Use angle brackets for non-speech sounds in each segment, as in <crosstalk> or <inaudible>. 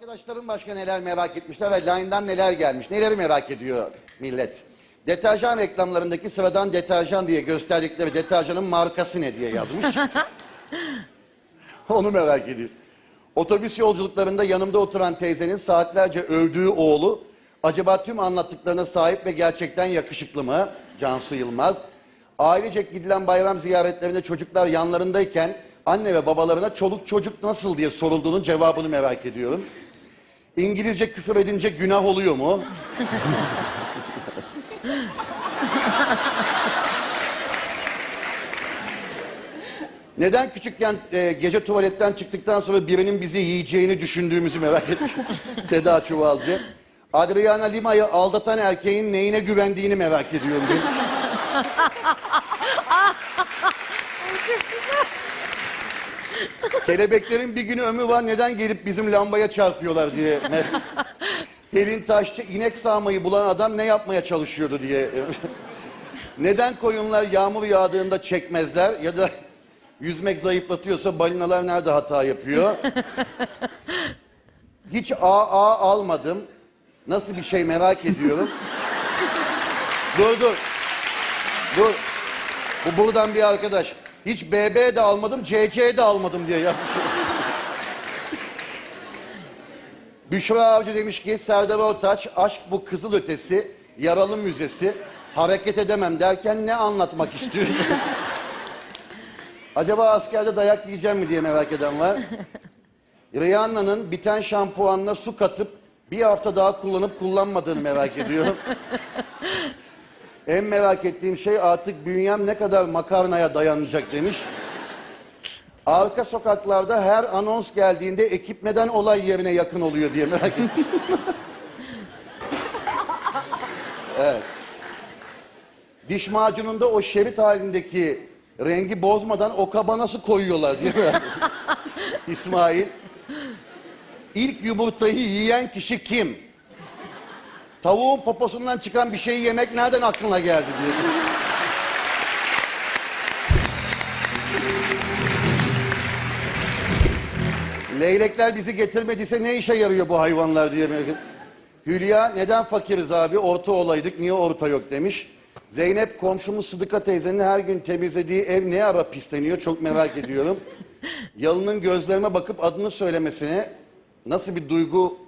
Arkadaşlarım başka neler merak etmişler ve Line'dan neler gelmiş. Neleri merak ediyor millet. Deterjan reklamlarındaki sıradan deterjan diye gösterdikleri deterjanın markası ne diye yazmış. <laughs> Onu merak ediyor. Otobüs yolculuklarında yanımda oturan teyzenin saatlerce övdüğü oğlu acaba tüm anlattıklarına sahip ve gerçekten yakışıklı mı? Cansu Yılmaz. Ailecek gidilen bayram ziyaretlerinde çocuklar yanlarındayken anne ve babalarına çoluk çocuk nasıl diye sorulduğunun cevabını merak ediyorum. İngilizce küfür edince günah oluyor mu? Neden küçükken e, gece tuvaletten çıktıktan sonra birinin bizi yiyeceğini düşündüğümüzü merak etmiş <laughs> Seda Çuvalcı. Adriana Lima'yı aldatan erkeğin neyine güvendiğini merak ediyorum <laughs> demiş. Kelebeklerin bir günü ömrü var neden gelip bizim lambaya çarpıyorlar diye. Pelin Taşçı inek sağmayı bulan adam ne yapmaya çalışıyordu diye. <laughs> neden koyunlar yağmur yağdığında çekmezler ya da yüzmek zayıflatıyorsa balinalar nerede hata yapıyor? Hiç AA almadım. Nasıl bir şey merak ediyorum. dur dur. Dur. Bu buradan bir arkadaş. Hiç BB de almadım, CC de almadım diye yazmış. Büşra Avcı demiş ki Serdar Ortaç aşk bu kızıl ötesi, yaralı müzesi, hareket edemem derken ne anlatmak istiyor? Acaba askerde dayak yiyeceğim mi diye merak eden var. Rihanna'nın biten şampuanla su katıp bir hafta daha kullanıp kullanmadığını merak ediyorum. En merak ettiğim şey artık bünyem ne kadar makarnaya dayanacak demiş. Arka sokaklarda her anons geldiğinde ekip neden olay yerine yakın oluyor diye merak etmiş. evet. Diş macununda o şerit halindeki rengi bozmadan o kaba nasıl koyuyorlar diye merak etmiş. İsmail. İlk yumurtayı yiyen kişi kim? Tavuğun poposundan çıkan bir şeyi yemek nereden aklına geldi diye. Leylekler dizi getirmediyse ne işe yarıyor bu hayvanlar diye. Hülya neden fakiriz abi orta olaydık niye orta yok demiş. Zeynep komşumuz Sıdıka teyzenin her gün temizlediği ev ne ara pisleniyor çok merak ediyorum. Yalın'ın gözlerime bakıp adını söylemesini nasıl bir duygu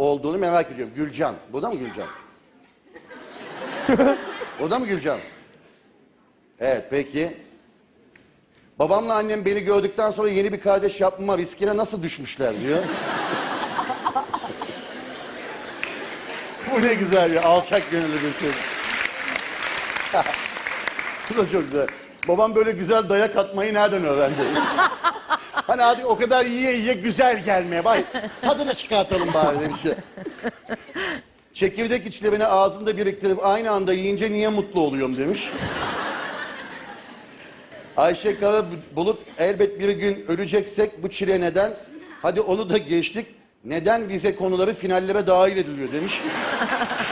olduğunu merak ediyorum. Gülcan. Bu da mı Gülcan? o da mı Gülcan? Evet peki. Babamla annem beni gördükten sonra yeni bir kardeş yapmama riskine nasıl düşmüşler diyor. <laughs> Bu ne güzel ya alçak gönüllü bir çocuk. <laughs> Bu da çok güzel. Babam böyle güzel dayak atmayı nereden öğrendi? <laughs> hani hadi o kadar yiye yiye güzel gelmeye vay <laughs> tadını çıkartalım bari demiş. Çekirdek içlerini ağzında biriktirip aynı anda yiyince niye mutlu oluyorum demiş. Ayşe Kara Bulut elbet bir gün öleceksek bu çile neden? Hadi onu da geçtik. Neden vize konuları finallere dahil ediliyor demiş. <laughs>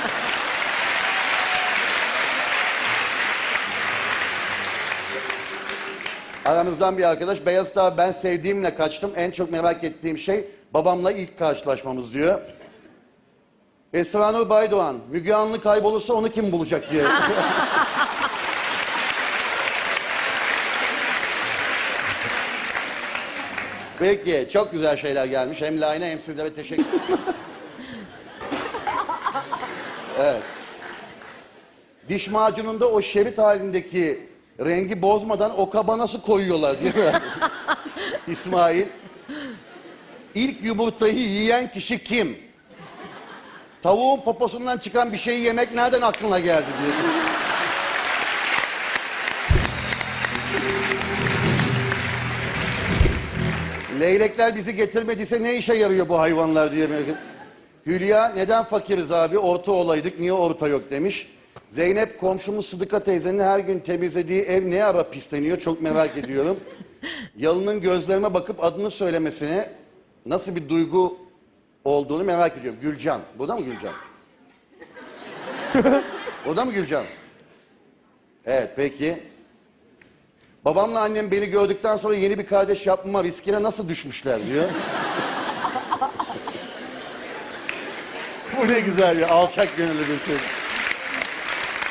Aramızdan bir arkadaş Beyaz Dağ ben sevdiğimle kaçtım. En çok merak ettiğim şey babamla ilk karşılaşmamız diyor. Esra Nur Baydoğan, Müge Anlı kaybolursa onu kim bulacak diye. <laughs> Peki, çok güzel şeyler gelmiş. Hem Line hem sizlere teşekkür Evet. Diş macununda o şerit halindeki rengi bozmadan o kaba nasıl koyuyorlar diye. <laughs> İsmail. İlk yumurtayı yiyen kişi kim? Tavuğun poposundan çıkan bir şeyi yemek nereden aklına geldi diye. Leylekler dizi getirmediyse ne işe yarıyor bu hayvanlar diye. Hülya neden fakiriz abi orta olaydık niye orta yok demiş. Zeynep komşumuz Sıdıka teyzenin her gün temizlediği ev ne ara pisleniyor çok merak ediyorum. <laughs> Yalın'ın gözlerime bakıp adını söylemesini nasıl bir duygu olduğunu merak ediyorum. Gülcan. Bu da mı Gülcan? o da mı Gülcan? Evet peki. Babamla annem beni gördükten sonra yeni bir kardeş yapmama riskine nasıl düşmüşler diyor. <laughs> Bu ne güzel ya. Alçak gönüllü bir çocuk.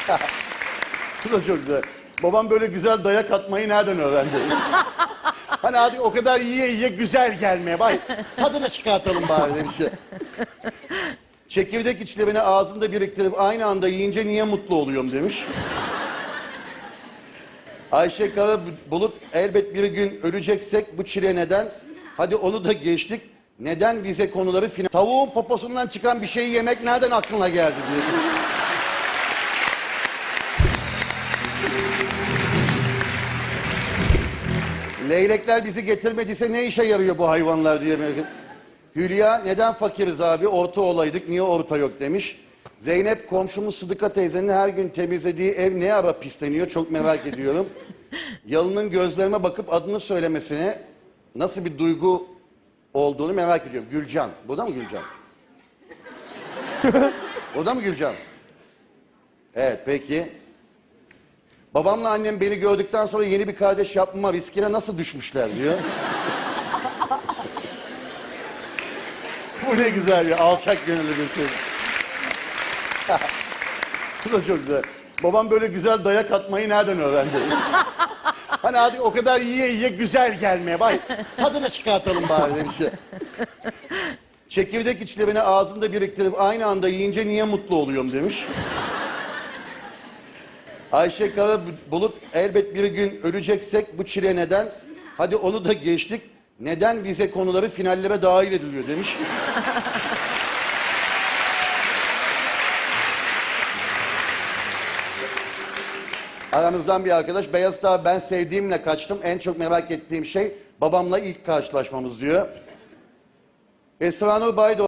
<laughs> Bu da çok güzel. Babam böyle güzel dayak atmayı nereden öğrendi? <laughs> hani abi o kadar yiye yiye güzel gelmeye. Vay tadını çıkartalım bari demiş. Çekirdek içlerini ağzında biriktirip aynı anda yiyince niye mutlu oluyorum demiş. Ayşe Kara Bulut elbet bir gün öleceksek bu çile neden? Hadi onu da geçtik. Neden vize konuları final... Tavuğun poposundan çıkan bir şeyi yemek nereden aklına geldi diyor. Leylekler bizi getirmediyse ne işe yarıyor bu hayvanlar diye. Hülya neden fakiriz abi orta olaydık niye orta yok demiş. Zeynep komşumuz Sıdıka teyzenin her gün temizlediği ev ne ara pisleniyor çok merak ediyorum. <laughs> Yalın'ın gözlerime bakıp adını söylemesini nasıl bir duygu olduğunu merak ediyorum. Gülcan. Bu da mı Gülcan? <laughs> o da mı Gülcan? Evet peki. Babamla annem beni gördükten sonra yeni bir kardeş yapmama riskine nasıl düşmüşler diyor. <laughs> Bu ne güzel ya. Alçak gönüllü bir çocuk. <laughs> Bu da çok güzel. Babam böyle güzel dayak atmayı nereden öğrendi? <laughs> hani abi o kadar yiye yiye güzel gelmeye. Vay tadını çıkartalım bari demiş. Çekirdek içlerini ağzında biriktirip aynı anda yiyince niye mutlu oluyorum demiş. Ayşe Kara Bulut elbet bir gün öleceksek bu çile neden? Hadi onu da geçtik. Neden vize konuları finallere dahil ediliyor demiş. Aramızdan bir arkadaş Beyaz Dağ ben sevdiğimle kaçtım. En çok merak ettiğim şey babamla ilk karşılaşmamız diyor. Esra Nur Baydoğan